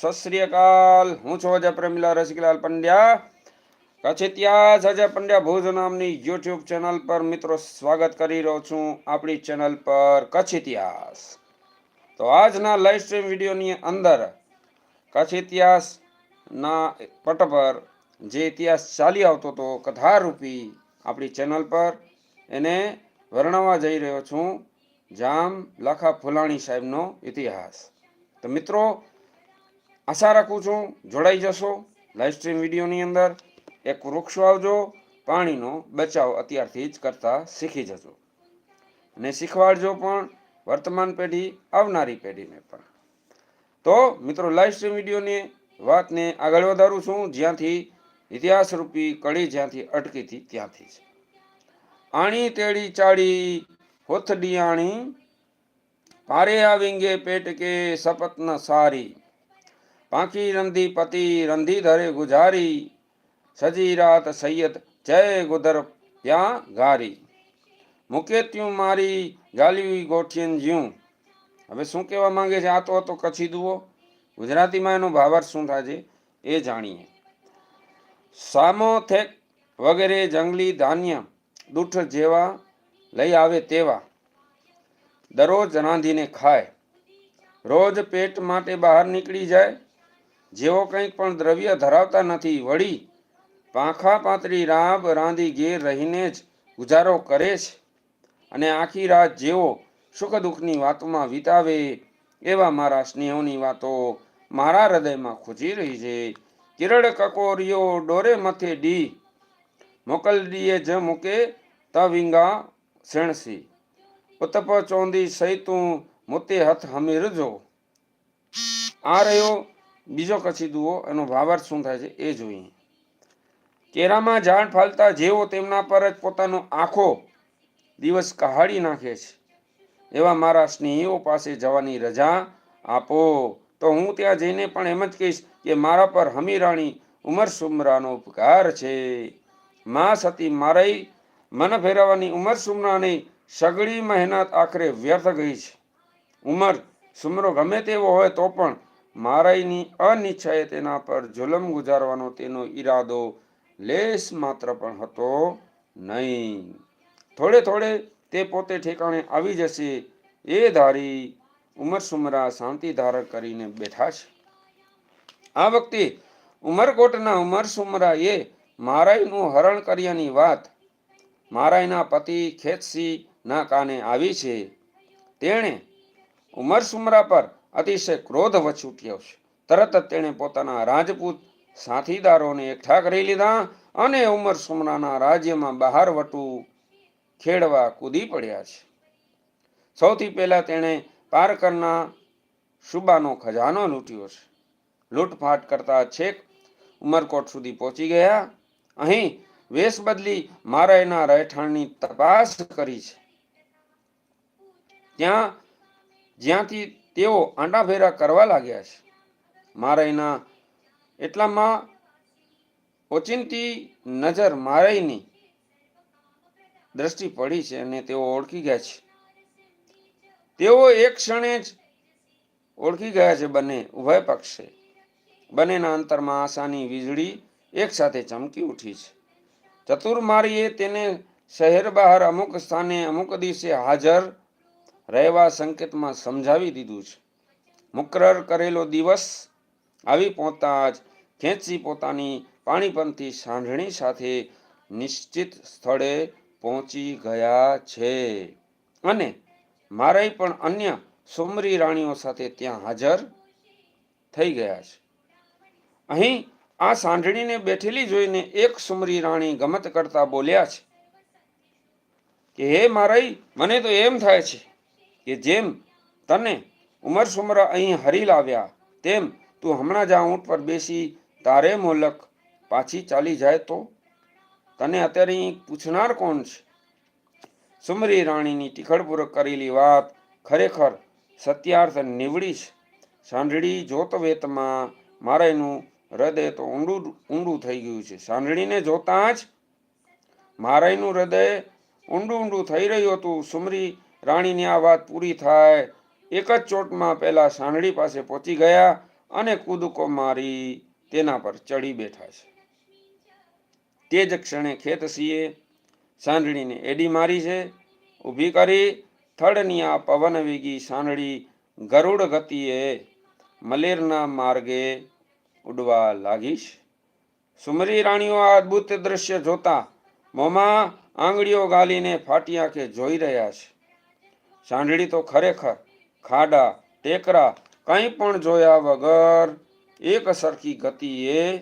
સત અકાલ હું છું અજય પ્રેમીલા રસિકલાલ પંડ્યા। કચ્છ ઇતિહાસ અજય પંડ્યા ભુજ નામની યુટ્યુબ ચેનલ પર મિત્રો સ્વાગત કરી રહ્યો છું આપણી ચેનલ પર કચ્છ ઇતિહાસ તો આજના લાઈવ સ્ટ્રીમ વિડીયોની અંદર કચ્છ ઇતિહાસના પટ પર જે ઇતિહાસ ચાલી આવતો હતો, કથારૂપી આપણી ચેનલ પર, એને વર્ણવવા જઈ રહ્યો છું જામ લાખા ફુલાણી સાહેબનો ઇતિહાસ. તો મિત્રો આશા રાખું છું જોડાઈ જશો લાઈવ સ્ટ્રીમ વિડીયોની અંદર. એક વૃક્ષ વાવજો પાણીનો બચાવ અત્યારથી જ કરતા શીખી જજો. અને શીખવાડજો પણ વર્તમાન પેઢી આવનારી પેઢીને પણ. તો મિત્રો લાઈવ સ્ટ્રીમ વિડીયોની વાતને આગળ વધારું છું. જ્યાંથી ઇતિહાસ રૂપી કડી જ્યાંથી અટકી હતી ત્યાંથી જ. આણી તેડી ચાડી હોથડિયાણી, પારે આવિંગે પેટ કે સપત ન સારી. પાંખી રંધી, પતિ રંધી ધરે ગુજારી. સજી રાત સૈયદ જય ગુદર ત્યાં ગારી. મુકેત્યું મારી ગાલી ગોઠિયન જ્યું. હવે શું કહેવા માંગે છે? આ તો હતો કચ્છી દુઓ. ગુજરાતીમાં એનો ભાવાર્થ શું થાય છે એ જાણીએ. સામો થેક વગેરે જંગલી ધાન્ય દૂઠ જેવા લઈ આવે તેવા. દરરોજ રાંધીને ખાય. રોજ પેટ માટે બહાર નીકળી જાય. જેઓ કંઈક પણ દ્રવ્ય ધરાવતા નથી, વળી પાંખા પાતળી રાબ રાંધી ઘેર રહીને જ ગુજારો કરે છે. અને આખી રાત જેઓ સુખ દુઃખની વાતોમાં વિતાવે, એવા મારા સ્નેહોની વાતો મારા હૃદયમાં ખૂજી રહી છે. કિરડ કકોરીઓ ડોરે મથે ડી મોકલડીએ જ મૂકે તવિંગા શેણસી. ઉતપ ચોંદી સૈતું મુતે હથ હમીરજો. આ રહ્યો બીજો કચ્છી દુઓ, એનો ભાવાર્થ શું થાય છે એ જોઈએ. કેરામાં ઝાડ ફાલતા જેવો તેમના પર જ પોતાનો આખો દિવસ કહાડી નાખે છે. એવા મારા સ્નેહીઓ પાસે જવાની રજા આપો. તો હું ત્યાં જઈને પણ એમ જ કહીશ કે મારા પર હમીરાણી ઉમર સુમરાનો ઉપકાર છે. મા સતી મારાઈ મન ફેરવવાની ઉમર સુમરાની સગળી મહેનત આખરે વ્યર્થ ગઈ છે. ઉમર સુમરો ગમે તેવો હોય તો પણ મારાઈની અનિચ્છાએ તેના પર જુલમ ગુજારવાનો તેનો ઈરાદો લેશ માત્ર પણ હતો નહીં. થોડે થોડે તે પોતે ઠેકાણે આવી જશે, એ ધારી ઉમર સુમરા શાંતિ ધારણ કરીને બેઠા છે. આ વખતે ઉમરકોટના ઉમર સુમરાએ મારાઈનું હરણ કર્યાની વાત મારાઈના પતિ ખેતસી કાને આવી છે. તેણે ઉમર સુમરા પર અતિશય ક્રોધ વચૂટ્યો છે તરત જ તેણે પોતાના રાજપૂત સાથીદારોને એકઠા કરી લીધા અને ઉમર સુમરાના રાજ્યમાં બહાર વટું ખેડવા કૂદી પડ્યા છે. સૌથી પહેલા તેણે પારકરના શુબાનો ખજાનો લૂંટ્યો છે. લૂંટફાટ કરતા છેક ઉમરકોટ સુધી પહોંચી ગયા. અહીં વેશ બદલી મારાયના રહેઠાણની તપાસ કરી છે. ત્યાં જ્યાંથી તેઓ આંટાફેરા કરવા લાગ્યા છે. મારાયના, એટલામાં ઓચિંતી નજર મારાયની દ્રષ્ટિ પડી છે અને તેઓ ઓળખી ગયા છે. તેઓ એક ક્ષણે જ ઓળખી ગયા છે બંને, ઉભય પક્ષે. બંનેના અંતરમાં આશાની વીજળી એક સાથે ચમકી ઉઠી છે. ચતુર્મારીએ તેને શહેર બહાર અમુક સ્થાને અમુક દિવસે હાજર રહેવા સંકેતમાં સમજાવી દીધું છે. મુકરર કરેલો દિવસ આવી પહોંચતા જ ખેંચી પોતાની પાણીપંથી સાંઢણી સાથે નિશ્ચિત સ્થળે પહોંચી ગયા છે. અને મારાય પણ અન્ય સુમરી રાણીઓ સાથે ત્યાં હાજર થઈ ગયા છે. અહીં આ સાંઢણીને બેઠેલી જોઈને એક સુમરી રાણી ગમત કરતા બોલ્યા છે કે, હે મારાઈ મને તો એમ થાય છે કે જેમ તને ઉમર સુમરા અહીં હરી લાવ્યા, તેમ તું હમણાં જ આ ઊંટ પર બેસી, તારે મોલક પાછી ચાલી જાય તો? તને અત્યારે અહીં પૂછનાર કોણ છે? સુમરી રાણીની ટીખળપૂર્વક કરેલી વાત ખરેખર સત્યાર્થ નીવડી છે. સાંઢળી જોત વેતમાં મારાયનું હૃદય તો ઊંડું ઊંડું થઈ ગયું છે. સાંઢળીને જોતાં જ મારાયનું હૃદય ઊંડું ઊંડું થઈ રહ્યું હતું. સુમરી રાણીની આ વાત પૂરી થાય. એક જ ચોટમાં પહેલા સાંઢળી પાસે પહોંચી ગયા અને કૂદકો મારી તેના પર ચડી બેઠા છે. તે જ ક્ષણે ખેતસિંહે સાંડળીને એડી મારી છે. ઊભી કરી થડની આ પવન વેગી સાંડળી ગરુડ ગતિએ મલેરના માર્ગે ઉડવા લાગીશ સુમરી રાણીઓ આ અદ્ભુત દ્રશ્ય જોતા મોંમાં આંગળીઓ ગાલીને ફાટી આંખે જોઈ રહ્યા છે. સાંઢળી તો ખરેખર ખાડા, ટેકરા, કંઈ પણ જોયા વગર એક સરખી ગતિએ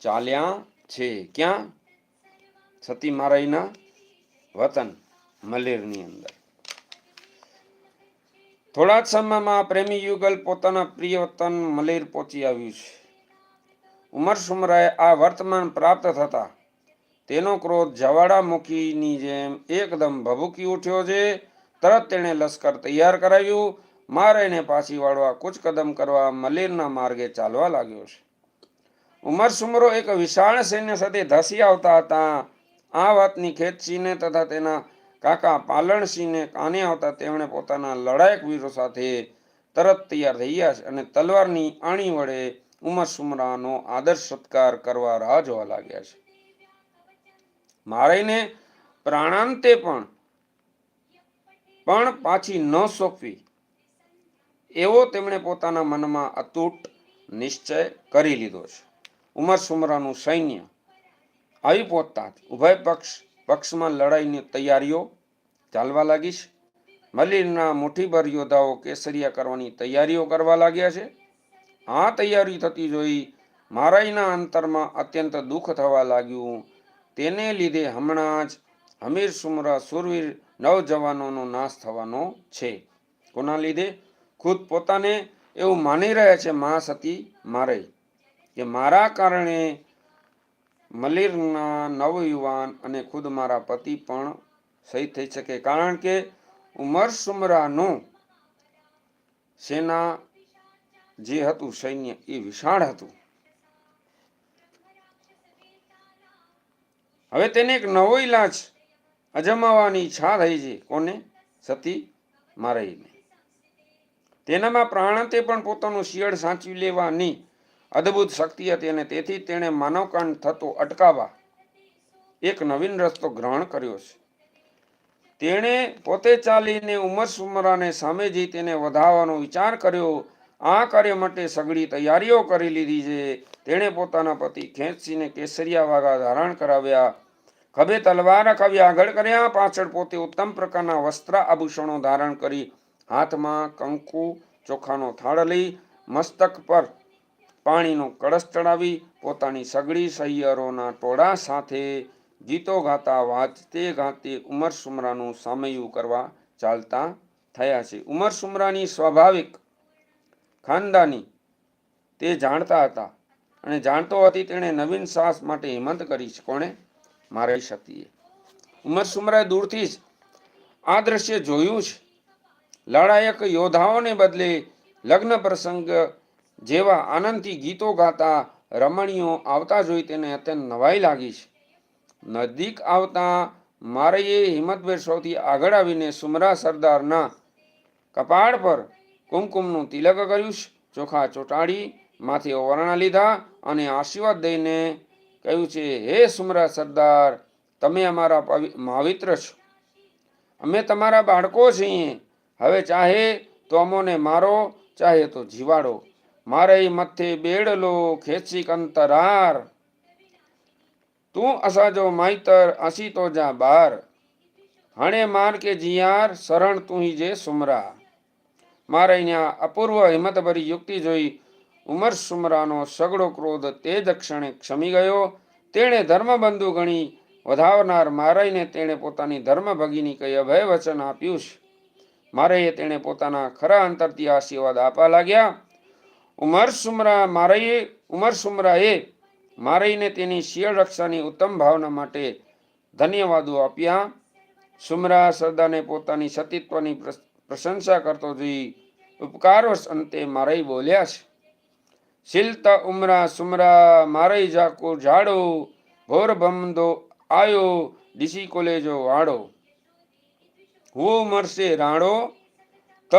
ચાલ્યા છે. ક્યાં? સતી મારાઈના વતન, મલેરની અંદર. થોડા જ સમયમાં પ્રેમી યુગલ પોતાના પ્રિય વતન મલેર પહોંચી આવ્યું છે. ઉમર સુમરાએ આ વર્તમાન પ્રાપ્ત થતા તેનો ક્રોધ જવાળામુખીની જેમ એકદમ ભભૂકી ઉઠ્યો છે. તરત તેણે લશ્કર તૈયાર કરાવ્યું. મારેને પાછી વાળવા કૂચ કદમ કરવા મલેરના માર્ગે ચાલવા લાગ્યો છે. ઉમર સુમરો એક વિશાળ સૈન્ય સાથે ધસી આવતા હતા. આ વાતની ખેતસિંહને તથા તેના કાકા પાલણસિંહને કાને આવતા તેમણે પોતાના લડાયક વીરો સાથે તરત તૈયાર થઈ ગયા છે અને તલવારની આણી વડે ઉમર સુમરાનો આદર સત્કાર કરવા રાહ જોવા લાગ્યા છે. મારેને પ્રાણાંતે પણ પણ પાછી ન સોંપવી. એવો તેમણે પોતાના મનમાં અતૂટ નિશ્ચય કરી લીધો છે. ઉમર સુમરાનું સૈન્ય આવી પહોંચતા ઉભય પક્ષ, પક્ષમાં લડાઈની તૈયારીઓ ચાલવા લાગી છે. મલિરના મુઠ્ઠીભર યોદ્ધાઓ કેસરિયા કરવાની તૈયારીઓ કરવા લાગ્યા છે. આ તૈયારી થતી જોઈ મારાઈના અંતરમાં અત્યંત દુઃખ થવા લાગ્યું. તેને લીધે હમણાં જ હમીર સુમરા સુરવીર નવજવાનોનો નાશ થવાનો છે. કોના લીધે? ખુદ પોતાને એવું માની રહ્યા છે, મા સતી મારે. કે મારા કારણે મલિરના નવયુવાન અને ખુદ મારા પતિ પણ શહીદ થઈ શકે. કારણ કે ઉમર સુમરાનું સેના જે હતું, સૈન્ય, એ વિશાળ હતું. હવે તેને એક નવો ઇલાજ અજમાવવાની ઈચ્છા થઈ છે કોને? સતી મારાઈને તેનામાં પ્રાણતે પણ પોતાનું શિયળ સાચવી લેવાની અદ્ભુત શક્તિ હતી અને તેથી તેણે માનવકાંડ થતો અટકાવવા એક નવીન રસ્તો ગ્રહણ કર્યો છે. તેણે પોતે ચાલીને ઉમર સુમરાને સામે જઈ તેને વધાવવાનો વિચાર કર્યો. આ કાર્ય માટે સઘળી તૈયારીઓ કરી લીધી છે. તેણે પોતાના પતિ ખેંચીને કેસરિયા વાઘા ધારણ કરાવ્યા. ખભે તલવાર કવિ આગળ કર્યા, પાછળ પોતે ઉત્તમ પ્રકારના વસ્ત્ર આભૂષણો ધારણ કરી, હાથમાં કંકુ ચોખાનો થાળ લઈ, મસ્તક પર પાણીનો કળશ ચડાવી, પોતાની સગડી સૈયરોના ટોળા સાથે ગીતો ગાતા, વાંચતે ગાતે ઉમર સુમરાનું સામયું કરવા ચાલતા થયા છે. ઉમર સુમરાની સ્વાભાવિક ખાનદાની તે જાણતા હતા અને જાણતો હતી તેણે નવીન સાહસ માટે હિંમત કરી છે. કોણે? મારે શકીએ. ઉમર સુમરાએ દૂરથી જ આ દ્રશ્ય જોયું છે. લડાયક યોદ્ધાઓને બદલે લગ્ન પ્રસંગ જેવા આનંદથી ગીતો ગાતા રમણીઓ આવતા જોઈ તેને અત્યંત નવાઈ લાગી છે. નજીક આવતા મારે હિંમતભેર સૌથી આગળ આવીને સુમરા સરદારના કપાળ પર કુમકુમનું તિલક કર્યું છે. ચોખા ચોટાડી, માથે ઓરણા લીધા અને આશીર્વાદ દઈને કહ્યું છે, હે સુમરા સરદાર, તમે અમારા માવિત્ર છો. અમે તમારા બાળકો છીએ. હવે ચાહે તો અમોને મારો, ચાહે તો જીવાડો. મારે મથે બેડલો ખેંચી કંતરાર. તું અસાજો માઈતર અસી તો જા બાર. હણે માર કે જીયાર, શરણ તું જે સુમરા. મારે અહીંયા અપૂર્વ હિંમતભરી યુક્તિ જોઈ ઉમર સુમરાનો સગડો ક્રોધ તે દક્ષણે ક્ષમી ગયો. તેણે ધર્મબંધુ ગણી વધાવનાર મારાઈને તેણે પોતાની ધર્મભગીની કહી અભય વચન આપ્યું છે. મારે તેણે પોતાના ખરા અંતરથી આશીર્વાદ આપવા લાગ્યા. ઉમર સુમરા મારાઈએ ઉમર સુમરાએ મારાઈને તેની શિયળ રક્ષાની ઉત્તમ ભાવના માટે ધન્યવાદો આપ્યા. સુમરા સરદારને પોતાની સતીત્વની પ્રશંસા કરતો જોઈ ઉપકારવશ અંતે મારાઈ બોલ્યા છે. શિલતા ઉમરા સુમરા મારઈ જાકો જાડો, ઘોર ભમદો આયો, ડીસી કોલેજો વાડો હું મરશે રાણો, ત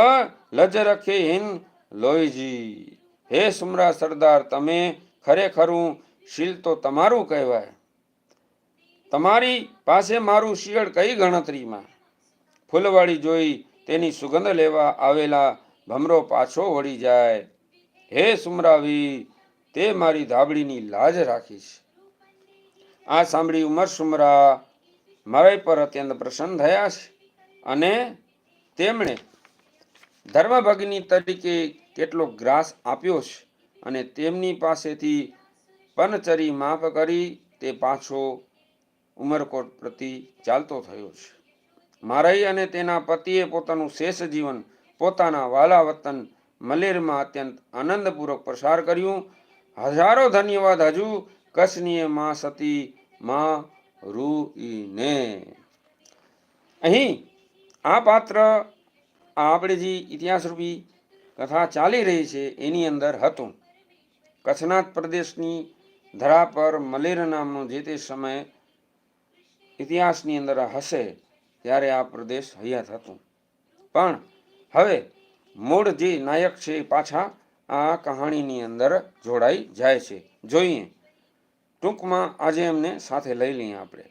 લજ રખે હિન લોહીજી. હે સુમરા સરદાર, તમે ખરેખરું શીલ તો તમારું કહેવાય. તમારી પાસે મારું શિયળ કઈ ગણતરીમાં? ફૂલવાળી જોઈ તેની સુગંધ લેવા આવેલા ભમરો પાછો વળી જાય. હે સુમરાવી, તે મારી ધાબળીની લાજ રાખીશ આ સાંભળી ઉમર સુમરા મારા પર અત્યંત પ્રસન્ન થયા છે અને તેમણે ધર્મભગની તરીકે કેટલો ગ્રાસ આપ્યો છે અને તેમની પાસેથી પનચરી માફ કરી તે પાછો ઉમરકોટ પ્રતિ ચાલતો થયો છે. મારાઈ અને તેના પતિએ પોતાનું શેષ જીવન પોતાના વાલા વતન મલેરમાં અત્યંત આનંદપૂર્વક પ્રસાર કર્યું. હજારો ધન્યવાદ હજુ કચ્છની માં સતી માં રૂઈને. અહીં આ પાત્ર આપણે જે ઇતિહાસરૂપી કથા ચાલી રહી છે એની અંદર હતું. કચ્છનાથ પ્રદેશની ધરા પર મલેર નામનો જે તે સમય ઇતિહાસની અંદર હશે, ત્યારે આ પ્રદેશ હયાત હતું. પણ હવે મૂળ જે નાયક છે એ પાછા આ કહાણીની અંદર જોડાઈ જાય છે. જોઈએ. ટૂંકમાં આજે એમને સાથે લઈ લઈએ આપણે.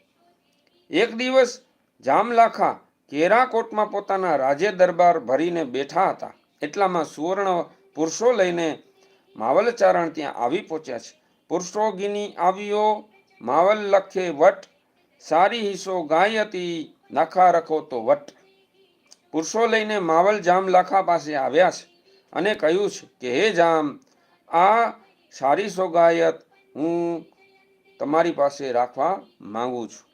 એક દિવસ જામલાખા કેરાકોટમાં પોતાના રાજે દરબાર ભરીને બેઠા હતા. એટલામાં સુવર્ણ પુરુષો લઈને માવલચારણ ત્યાં આવી પહોંચ્યા છે. પુરુષો ગીની આવ્યો માવલ લખે વટ, સારી હિસ્સો ગાય હતી, નાખા રખો તો વટ. પુરુષો લઈને માવલ જામ લાખા પાસે આવ્યા છે અને કહ્યું છે કે, હે જામ, આ સારી સોગાયત હું તમારી પાસે રાખવા માંગુ છું.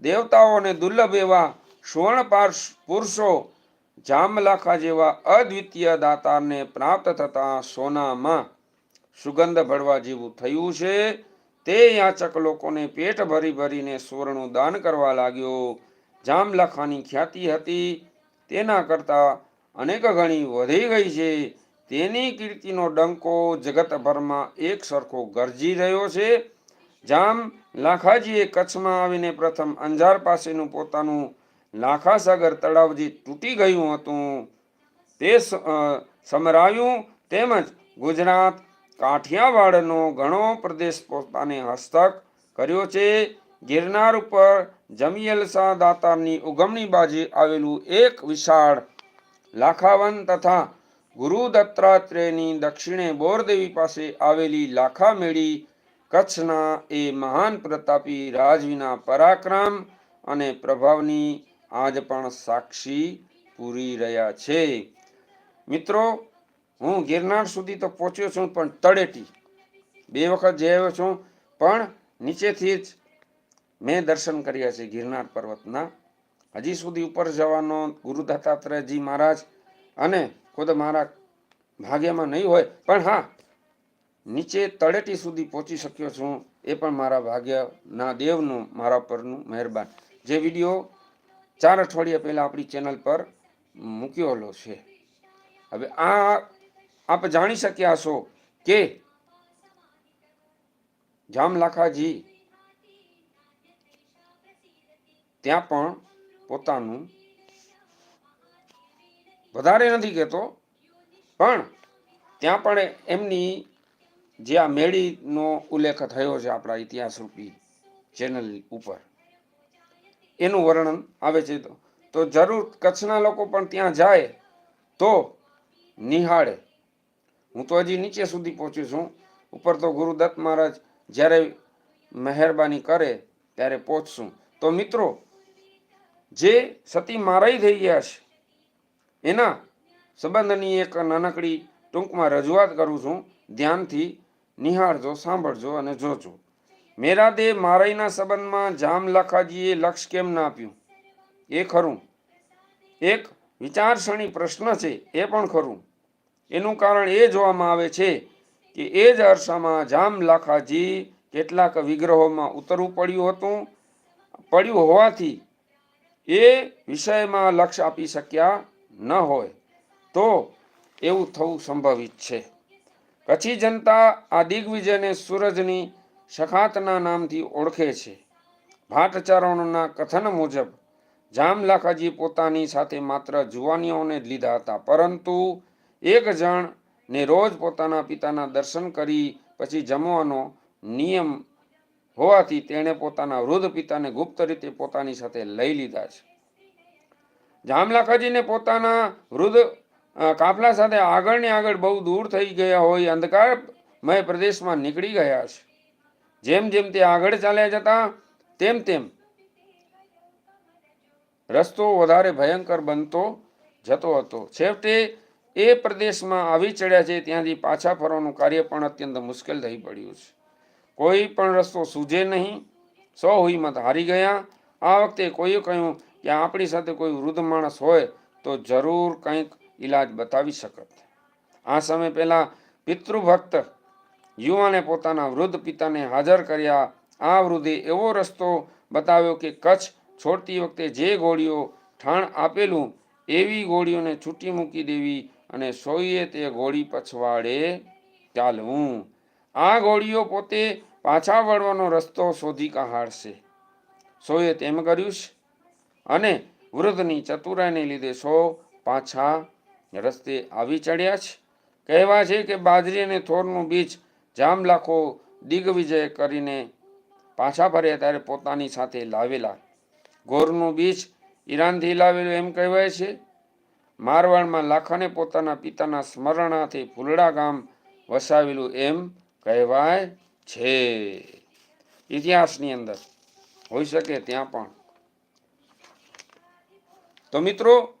દેવતાઓને દુર્લભ એવા સુવર્ણ પાર્શ પુરુષો જામલાખા જેવા અદ્વિતીય દાતાને પ્રાપ્ત થતા સોનામાં સુગંધ ભળવા જેવું થયું છે. તે યાચક લોકોને પેટ ભરી ભરીને સુવર્ણનું દાન કરવા લાગ્યો. જામલાખાની ખ્યાતિ હતી તેના કરતાં અનેક ગણી વધી ગઈ છે. તેની કીર્તિનો ડંકો જગતભરમાં એક સરખો ગરજી રહ્યો છે. જામ લાખાજીએ કચ્છમાં આવીને પ્રથમ અંજાર પાસેનું પોતાનું લાખાસાગર તળાવ જે તૂટી ગયું હતું તે સમરાયું તેમજ ગુજરાત કાઠિયાવાડનો ઘણો પ્રદેશ પોતાને હસ્તક કર્યો છે. ગિરનાર ઉપર જમિયલ શાહ દાતારની ઉગમણી બાજુ આવેલું એક વિશાળ લાખાવન તથા ગુરુ દત્તાત્રેયની દક્ષિણે બોરદેવી પાસે આવેલી લાખામેળી કચ્છના એ મહાન પ્રતાપી રાજવીના પરાક્રમ અને પ્રભાવની આજ પણ સાક્ષી પૂરી રહ્યા છે. મિત્રો, હું ગિરનાર સુધી તો પહોંચ્યો છું, પણ તળેટી. બે વખત જઈ આવ્યો છું, પણ નીચેથી જ મેં દર્શન કર્યા છે ગિરનાર પર્વતના. હજી સુધી ઉપર જવાનો ગુરુ દત્તાત્રેયજી મહારાજ અને ખુદ મારા ભાગ્યમાં નહીં હોય, પણ હા, નીચે તળેટી સુધી પહોંચી શક્યો છું, એ પણ મારા ભાગ્યના દેવનું, મારા પરનું મહેરબાન. જે વીડિયો ચાર અઠવાડિયા પહેલાં આપણી ચેનલ પર મૂક્યોલો છે. હવે આ આપ જાણી શક્યા છો કે જામલાખાજી ત્યાં પણ પોતાનું વધારે નથી કહેતો, પણ ત્યાં પણ એમની જે આ મેળીનો ઉલ્લેખ થયો છે આપણા ઇતિહાસ રૂપી ચેનલ ઉપર, એનું વર્ણન આવે છે. તો જરૂર કચ્છના લોકો પણ ત્યાં જાય તો નિહાળે. હું તો હજી નીચે સુધી પહોંચ્યો છું. ઉપર તો ગુરુદત્ત મહારાજ જ્યારે મહેરબાની કરે ત્યારે પહોંચશું. તો મિત્રો જે સતી મારાઈ થઈ ગયા છે. એના સંબંધની એક નાનકડી ટૂંકમાં રજૂઆત કરું છું. ધ્યાનથી નિહાળજો, સાંભળજો અને જોજો. મેરાદે મારાઈના સંબંધમાં જામ લખાજીએ લક્ષ કેમ ના આપ્યું? એ ખરું. એક વિચારસરણી પ્રશ્ન છે, એ પણ ખરું. એનું કારણ એ જોવામાં આવે છે કે એ જ અરસામાં જામ લાખાજી કેટલાક વિગ્રહોમાં ઉતરવું પડ્યું હતું. પડ્યું હોવાથી એ વિષયમાં લક્ષ આપી શક્યા ન હોય તો એવું થવું સંભવિત છે. કચ્છી જનતા આ દિગ્વિજયને સૂરજની સખાતના નામથી ઓળખે છે. ભાટચારણોના કથન મુજબ જામલાખાજી પોતાની સાથે માત્ર જુવાનીઓને જ લીધા હતા, પરંતુ એક જણ ને રોજ પોતાના પિતાના દર્શન કરી પછી જમવાનો નિયમ હોવાથી તેણે પોતાના વૃદ્ધ પિતાને ગુપ્ત રીતે પોતાની સાથે લઈ લીધા છે. જામલાખાજીને પોતાના વૃદ્ધ કાફલા સાથે આગળને આગળ બહુ દૂર થઈ ગયા હોય, અંધકારમય પ્રદેશમાં નીકળી ગયા છે. જેમ જેમ તે આગળ ચાલ્યા જતા, તેમ તેમ રસ્તો વધારે ભયંકર બનતો જતો હતો. છેવટે એ પ્રદેશમાં આવી ચડ્યા છે, ત્યાંથી પાછા ફરવાનું કાર્ય પણ અત્યંત મુશ્કેલ થઈ પડ્યું છે. કોઈ પણ રસ્તો સૂજે નહીં. સૌ હિંમત હારી ગયા. આ વખતે કોઈએ કહ્યું કે આપણી સાથે કોઈ વૃદ્ધ માણસ હોય તો જરૂર કંઈક ઈલાજ બતાવી શકત. આ સમય પહેલાં પિતૃભક્ત યુવાને પોતાના વૃદ્ધ પિતાને હાજર કર્યા. આ વૃદ્ધે એવો રસ્તો બતાવ્યો કે કચ્છ છોડતી વખતે જે ગોળીઓ ઠાણ આપેલું એવી ગોળીઓને છૂટી મૂકી દેવી અને સોઈએ તે ગોળી પછવાડે ચાલવું. આ ગોળીઓ પોતે પાછા વળવાનો રસ્તો શોધી કહાડશે સોએ તેમ કર્યું છે. અને વૃદ્ધની ચતુરાઈને લીધે સો પાછા રસ્તે આવી ચડ્યા છે. કહેવા છે કે બાજરી અને થોરનું બીજ જામ લાખો દિગ્વિજય કરીને પાછા ફર્યા ત્યારે પોતાની સાથે લાવેલા. ગોરનું બીજ ઈરાનથી લાવેલું એમ કહેવાય છે. મારવાડમાં લાખાને પોતાના પિતાના સ્મરણાથી ફૂલડા ગામ વસાવેલું એમ કહેવાય છે. ઇતિહાસની અંદર હોઈ શકે ત્યાં પણ. તો મિત્રો,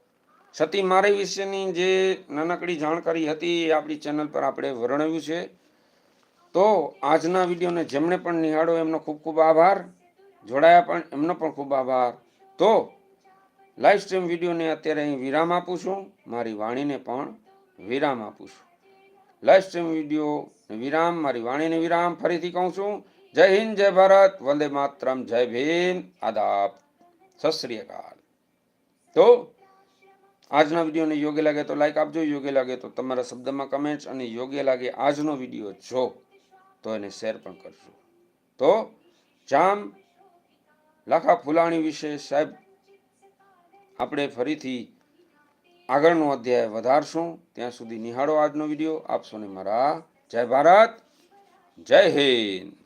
સતી મારી વિશેની જે નાનકડી જાણકારી હતી એ આપણી ચેનલ પર આપણે વર્ણવ્યું છે. તો આજના વિડીયોને જેમણે પણ નિહાળો એમનો ખૂબ ખૂબ આભાર. જોડાયા પણ, એમનો પણ ખૂબ આભાર. તો લાઈવ સ્ટ્રીમ વિડીયોને અત્યારે અહીં વિરામ આપું છું. મારી વાણીને પણ વિરામ આપું છું. લાઈવ સ્ટ્રીમ વીડિયો વિરામ, મારી વાણીને વિરામ ફરીથી કહું છું. જય હિન્દ, જય ભારત, વંદે માતરમ, જય ભીમ. આદાબ. અકાલ. તો આજના વિડીયોને યોગ્ય લાગે તો લાઈક આપજો, યોગ્ય લાગે તો તમારા શબ્દમાં કમેન્ટ્સ અને યોગ્ય લાગે આજનો વીડિયો જો, તો એને શેર પણ કરજો. તો જામ લાખા ફુલાણી વિશે સાહેબ, આપણે ફરીથી આગળનો અધ્યાય વધારશું. ત્યાં સુધી નિહાળો આજનો વીડિયો. આપશોને મારા જય ભારત જય હિન્દ.